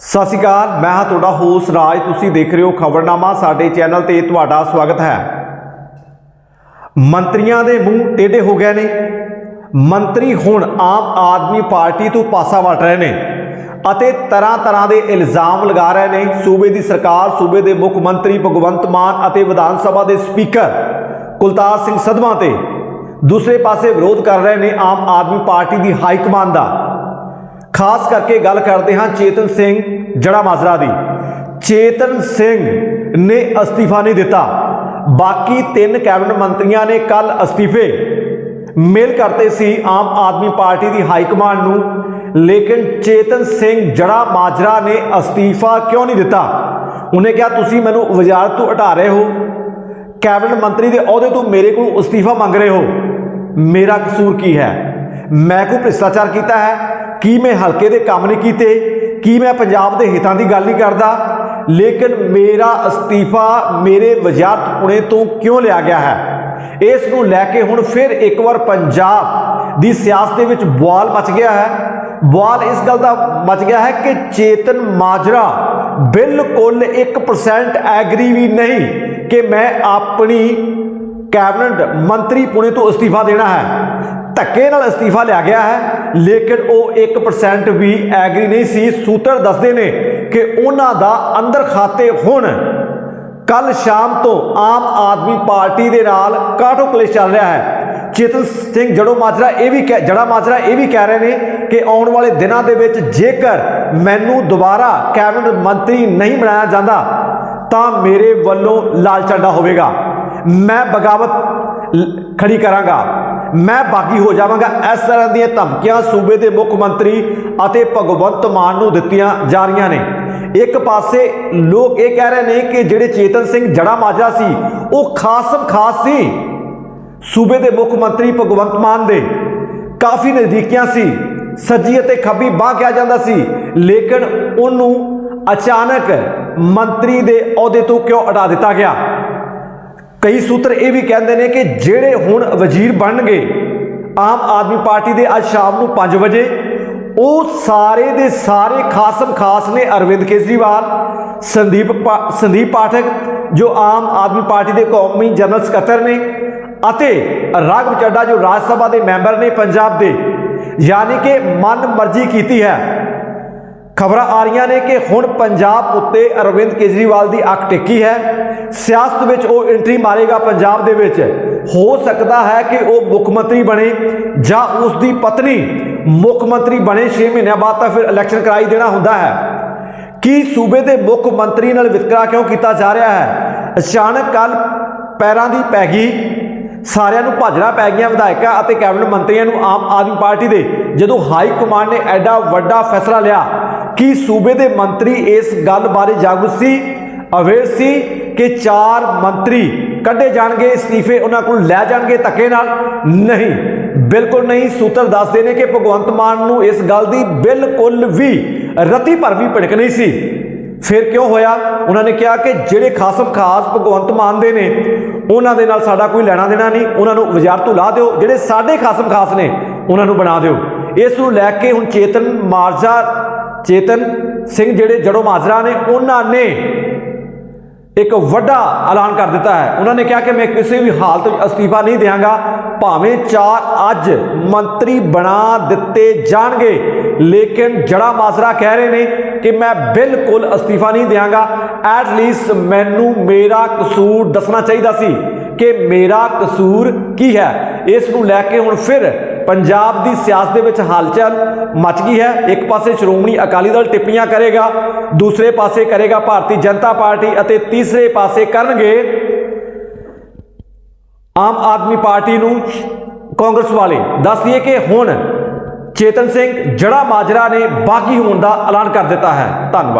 ਸਤਿ ਸ਼੍ਰੀ ਅਕਾਲ, ਮੈਂ ਹਾਂ ਤੁਹਾਡਾ ਹੋਸ ਰਾਜ। ਤੁਸੀਂ ਦੇਖ ਰਹੇ ਹੋ ਖਬਰਨਾਮਾ, ਸਾਡੇ ਚੈਨਲ ਤੇ ਤੁਹਾਡਾ ਸਵਾਗਤ ਹੈ। ਮੰਤਰੀਆਂ ਦੇ ਮੂੰਹ ਟੇਢੇ ਹੋ ਗਏ ਨੇ। ਮੰਤਰੀ ਹੁਣ ਆਮ ਆਦਮੀ ਪਾਰਟੀ ਤੋਂ ਪਾਸਾ ਵਟ ਰਹੇ ਨੇ ਅਤੇ ਤਰ੍ਹਾਂ ਤਰ੍ਹਾਂ ਦੇ ਇਲਜ਼ਾਮ ਲਗਾ ਰਹੇ ਨੇ। ਸੂਬੇ ਦੀ ਸਰਕਾਰ, ਸੂਬੇ ਦੇ ਮੁੱਖ ਮੰਤਰੀ ਭਗਵੰਤ ਮਾਨ ਅਤੇ ਵਿਧਾਨ ਸਭਾ ਦੇ ਸਪੀਕਰ ਕੁਲਤਾਰ ਸਿੰਘ ਸਦਮਾ ਤੇ ਦੂਸਰੇ ਪਾਸੇ ਵਿਰੋਧ ਕਰ ਰਹੇ ਨੇ ਆਮ ਆਦਮੀ ਪਾਰਟੀ ਦੀ ਹਾਈ ਕਮਾਨ ਦਾ। ਖਾਸ ਕਰਕੇ ਗੱਲ ਕਰਦੇ ਹਾਂ ਚੇਤਨ ਸਿੰਘ ਜੜਾ ਮਾਜਰਾ ਦੀ। ਚੇਤਨ ਸਿੰਘ ਨੇ ਅਸਤੀਫਾ ਨਹੀਂ ਦਿੱਤਾ। ਬਾਕੀ ਤਿੰਨ ਕੈਬਨਿਟ ਮੰਤਰੀਆਂ ਨੇ ਕੱਲ ਅਸਤੀਫੇ। ਮੇਲ ਕਰਤੇ ਸੀ ਆਮ ਆਦਮੀ ਪਾਰਟੀ ਦੀ ਹਾਈ ਕਮਾਂਡ ਨੂੰ। ਲੇਕਿਨ ਚੇਤਨ ਸਿੰਘ ਜੜਾ ਮਾਜਰਾ ਨੇ ਅਸਤੀਫਾ ਕਿਉਂ ਨਹੀਂ ਦਿੱਤਾ? ਉਹਨੇ ਕਿਹਾ, ਤੁਸੀਂ ਮੈਨੂੰ ਵਜ਼ਾਰਤ ਤੋਂ ਹਟਾ ਰਹੇ ਹੋ। ਕੈਬਨਿਟ ਮੰਤਰੀ ਦੇ ਅਹੁਦੇ ਤੋਂ ਮੇਰੇ ਕੋਲ ਅਸਤੀਫਾ ਮੰਗ ਰਹੇ ਹੋ। ਮੇਰਾ ਕਸੂਰ ਕੀ ਹੈ? ਮੈਂ ਕੋਈ ਭ੍ਰਿਸ਼ਟਾਚਾਰ ਕੀਤਾ ਹੈ? ਕੀ ਮੈਂ ਹਲਕੇ ਦੇ ਕੰਮ ਨਹੀਂ ਕੀਤੇ? ਕੀ ਮੈਂ ਪੰਜਾਬ ਦੇ ਹਿੱਤਾਂ ਦੀ ਗੱਲ ਨਹੀਂ ਕਰਦਾ? ਲੇਕਿਨ ਮੇਰਾ ਅਸਤੀਫਾ ਮੇਰੇ ਵਜ਼ਾਰਤ ਪੁਣੇ ਤੋਂ ਕਿਉਂ ਲਿਆ ਗਿਆ ਹੈ? ਇਸ ਨੂੰ ਲੈ ਕੇ ਹੁਣ ਫਿਰ ਇੱਕ ਵਾਰ ਪੰਜਾਬ ਦੀ ਸਿਆਸਤ ਦੇ ਵਿੱਚ ਬਵਾਲ ਮਚ ਗਿਆ ਹੈ। ਬਵਾਲ ਇਸ ਗੱਲ ਦਾ ਮਚ ਗਿਆ ਹੈ ਕਿ ਚੇਤਨ ਮਾਜਰਾ ਬਿਲਕੁਲ 1% ਐਗਰੀ ਵੀ ਨਹੀਂ ਕਿ ਮੈਂ ਆਪਣੀ ਕੈਬਨਿਟ ਮੰਤਰੀ ਪੁਣੇ ਤੋਂ ਅਸਤੀਫਾ ਦੇਣਾ ਹੈ। ਧੱਕੇ ਨਾਲ ਅਸਤੀਫਾ ਲਿਆ ਗਿਆ ਹੈ, ਲੇਕਿਨ ਉਹ 1% ਵੀ ਐਗਰੀ ਨਹੀਂ ਸੀ। ਸੂਤਰ ਦੱਸਦੇ ਨੇ ਕਿ ਉਹਨਾਂ ਦਾ ਅੰਦਰ ਖਾਤੇ ਹੁਣ, ਕੱਲ ਸ਼ਾਮ ਤੋਂ ਆਮ ਆਦਮੀ ਪਾਰਟੀ ਦੇ ਨਾਲ ਕਾਟੋ ਕਲੇਸ਼ ਚੱਲ ਰਿਹਾ ਹੈ? ਚੇਤਨ ਸਿੰਘ ਜੜੋ ਮਾਜਰਾ ਇਹ ਵੀ ਕਹਿ- ਜੜਾ ਮਾਜਰਾ ਇਹ ਵੀ ਕਹਿ ਰਹੇ ਨੇ ਕਿ ਆਉਣ ਵਾਲੇ ਦਿਨਾਂ ਦੇ ਵਿੱਚ ਜੇਕਰ ਮੈਨੂੰ ਦੁਬਾਰਾ ਕੈਬਨਿਟ ਮੰਤਰੀ ਨਹੀਂ ਬਣਾਇਆ ਜਾਂਦਾ, ਤਾਂ ਮੇਰੇ ਵੱਲੋਂ ਲਾਲ ਝੰਡਾ ਹੋਵੇਗਾ। ਮੈਂ ਬਗਾਵਤ ਖੜੀ ਕਰਾਂਗਾ। ਮੈਂ ਬਾਗੀ ਹੋ ਜਾਵਾਂਗਾ। ਇਸ ਤਰ੍ਹਾਂ ਦੀਆਂ ਧਮਕੀਆਂ ਸੂਬੇ ਦੇ ਮੁੱਖ ਮੰਤਰੀ ਅਤੇ ਭਗਵੰਤ ਮਾਨ ਨੂੰ ਦਿੱਤੀਆਂ ਜਾ ਰਹੀਆਂ ਨੇ। ਇੱਕ ਪਾਸੇ ਲੋਕ ਇਹ ਕਹਿ ਰਹੇ ਨੇ ਕਿ ਜਿਹੜੇ ਚੇਤਨ ਸਿੰਘ ਜੜਾ ਮਾਜਰਾ ਸੀ, ਉਹ ਖਾਸਮ ਖਾਸ ਸੀ। ਸੂਬੇ ਦੇ ਮੁੱਖ ਮੰਤਰੀ ਭਗਵੰਤ ਮਾਨ ਦੇ ਕਾਫੀ ਨਜ਼ਦੀਕੀਆਂ ਸੀ। ਸੱਜੀ ਅਤੇ ਖੱਬੀ ਬਾਹ ਕਿਹਾ ਜਾਂਦਾ ਸੀ, ਲੇਕਿਨ ਉਹਨੂੰ ਅਚਾਨਕ ਮੰਤਰੀ ਦੇ ਅਹੁਦੇ ਤੋਂ ਕਿਉਂ ਹਟਾ ਦਿੱਤਾ ਗਿਆ? ਕਈ ਸੂਤਰ ਇਹ ਵੀ ਕਹਿੰਦੇ ਨੇ ਕਿ ਜਿਹੜੇ ਹੁਣ ਵਜ਼ੀਰ ਬਣਨਗੇ, ਆਮ ਆਦਮੀ ਪਾਰਟੀ ਦੇ ਅੱਜ ਸ਼ਾਮ ਨੂੰ 5 ਵਜੇ, ਉਹ ਸਾਰੇ ਦੇ ਸਾਰੇ ਖਾਸਮ ਖਾਸ ਨੇ ਅਰਵਿੰਦ ਕੇਜਰੀਵਾਲ, ਸੰਦੀਪ ਪਾ- ਸੰਦੀਪ ਪਾਠਕ, ਜੋ ਆਮ ਆਦਮੀ ਪਾਰਟੀ ਦੇ ਕੌਮੀ ਜਨਰਲ ਸਕੱਤਰ ਨੇ, ਅਤੇ ਰਾਘਵ ਚੱਡਾ ਜੋ ਰਾਜ ਸਭਾ ਦੇ ਮੈਂਬਰ ਨੇ ਪੰਜਾਬ ਦੇ, ਯਾਨੀ ਕਿ ਮਨ ਮਰਜ਼ੀ ਕੀਤੀ ਹੈ। ਖਬਰਾਂ ਆ ਰਹੀਆਂ ਨੇ ਕਿ ਹੁਣ ਪੰਜਾਬ ਉੱਤੇ ਅਰਵਿੰਦ ਕੇਜਰੀਵਾਲ ਦੀ ਅੱਖ ਟਿੱਕੀ ਹੈ। ਸਿਆਸਤ ਵਿੱਚ ਉਹ ਐਂਟਰੀ ਮਾਰੇਗਾ ਪੰਜਾਬ ਦੇ ਵਿੱਚ। ਹੋ ਸਕਦਾ ਹੈ ਕਿ ਉਹ ਮੁੱਖ ਮੰਤਰੀ ਬਣੇ ਜਾਂ ਉਸ ਦੀ ਪਤਨੀ ਮੁੱਖ ਮੰਤਰੀ ਬਣੇ। 6 ਮਹੀਨਿਆਂ ਬਾਅਦ ਤਾਂ ਫਿਰ ਇਲੈਕਸ਼ਨ ਕਰਾਈ ਦੇਣਾ ਹੁੰਦਾ ਹੈ। ਕੀ ਸੂਬੇ ਦੇ ਮੁੱਖ ਮੰਤਰੀ ਨਾਲ ਵਿਤਕਰਾ ਕਿਉਂ ਕੀਤਾ ਜਾ ਰਿਹਾ ਹੈ? ਅਚਾਨਕ ਕੱਲ ਪੈਰਾਂ ਦੀ ਪੈ ਗਈ। ਸਾਰਿਆਂ ਨੂੰ ਭਾਜੜਾ ਪੈ ਗਈਆਂ ਵਿਧਾਇਕਾਂ ਅਤੇ ਕੈਬਨਿਟ ਮੰਤਰੀਆਂ ਨੂੰ ਆਮ ਆਦਮੀ ਪਾਰਟੀ ਦੇ। ਜਦੋਂ ਹਾਈ ਕਮਾਂਡ ਨੇ ਐਡਾ ਵੱਡਾ ਫੈਸਲਾ ਲਿਆ ਕੀ ਸੂਬੇ ਦੇ ਮੰਤਰੀ ਇਸ ਗੱਲ ਬਾਰੇ ਜਾਗਰੂਕ ਸੀ? ਅਵੇਅਰ ਸੀ ਕਿ ਚਾਰ ਮੰਤਰੀ ਕੱਢੇ ਜਾਣਗੇ, ਅਸਤੀਫੇ ਉਹਨਾਂ ਕੋਲ ਲੈ ਜਾਣਗੇ ਧੱਕੇ ਨਾਲ? ਨਹੀਂ। ਬਿਲਕੁਲ ਨਹੀਂ। ਸੂਤਰ ਦੱਸਦੇ ਨੇ ਕਿ ਭਗਵੰਤ ਮਾਨ ਨੂੰ ਇਸ ਗੱਲ ਦੀ ਬਿਲਕੁਲ ਵੀ ਰਤੀ ਭਰ ਵੀ ਭਿੜਕ ਨਹੀਂ ਸੀ। ਫਿਰ ਕਿਉਂ ਹੋਇਆ? ਉਹਨਾਂ ਨੇ ਕਿਹਾ ਕਿ ਜਿਹੜੇ ਖਾਸਮ ਖਾਸ ਭਗਵੰਤ ਮਾਨ ਦੇ ਨੇ, ਉਹਨਾਂ ਦੇ ਨਾਲ ਸਾਡਾ ਕੋਈ ਲੈਣਾ ਦੇਣਾ ਨਹੀਂ। ਉਹਨਾਂ ਨੂੰ ਵਜ਼ਾਰਤ ਤੋਂ ਲਾ ਦਿਓ। ਜਿਹੜੇ ਸਾਡੇ ਖਾਸਮ ਖਾਸ ਨੇ, ਉਹਨਾਂ ਨੂੰ ਬਣਾ ਦਿਓ। ਇਸ ਨੂੰ ਲੈ ਕੇ ਹੁਣ ਚੇਤਨ ਮਾਰਜਾ ਚੇਤਨ ਸਿੰਘ ਜਿਹੜੇ ਜੜੋ ਮਾਜਰਾ ਨੇ, ਉਹਨਾਂ ਨੇ ਇੱਕ ਵੱਡਾ ਐਲਾਨ ਕਰ ਦਿੱਤਾ ਹੈ। ਉਹਨਾਂ ਨੇ ਕਿਹਾ ਕਿ ਮੈਂ ਕਿਸੇ ਵੀ ਹਾਲਤ ਵਿੱਚ ਅਸਤੀਫਾ ਨਹੀਂ ਦੇਵਾਂਗਾ ਭਾਵੇਂ ਚਾਰ ਅੱਜ ਮੰਤਰੀ ਬਣਾ ਦਿੱਤੇ ਜਾਣਗੇ, ਲੇਕਿਨ ਜੜਾ ਮਾਜਰਾ ਕਹਿ ਰਹੇ ਨੇ ਕਿ ਮੈਂ ਬਿਲਕੁਲ ਅਸਤੀਫਾ ਨਹੀਂ ਦੇਵਾਂਗਾ ਐਟ ਲੀਸਟ ਮੈਨੂੰ ਮੇਰਾ ਕਸੂਰ ਦੱਸਣਾ ਚਾਹੀਦਾ ਸੀ ਕਿ ਮੇਰਾ ਕਸੂਰ ਕੀ ਹੈ। ਇਸ ਨੂੰ ਲੈ ਕੇ ਹੁਣ ਫਿਰ ਪੰਜਾਬ ਦੀ ਸਿਆਸਤ ਦੇ ਵਿੱਚ ਹਲਚਲ ਮਚ ਗਈ ਹੈ। ਇੱਕ ਪਾਸੇ ਸ਼੍ਰੋਮਣੀ ਅਕਾਲੀ ਦਲ ਟਿੱਪਣੀਆਂ ਕਰੇਗਾ, ਦੂਸਰੇ ਪਾਸੇ ਕਰੇਗਾ ਭਾਰਤੀ ਜਨਤਾ ਪਾਰਟੀ ਅਤੇ ਤੀਸਰੇ ਪਾਸੇ ਕਰਨਗੇ ਆਮ ਆਦਮੀ ਪਾਰਟੀ ਨੂੰ ਕਾਂਗਰਸ ਵਾਲੇ। ਦੱਸ ਦਈਏ ਕਿ ਹੁਣ ਚੇਤਨ ਸਿੰਘ ਜੜਾ ਮਾਜਰਾ ਨੇ ਬਾਗੀ ਹੋਣ ਦਾ ਐਲਾਨ ਕਰ ਦਿੱਤਾ ਹੈ। ਧੰਨਵਾਦ।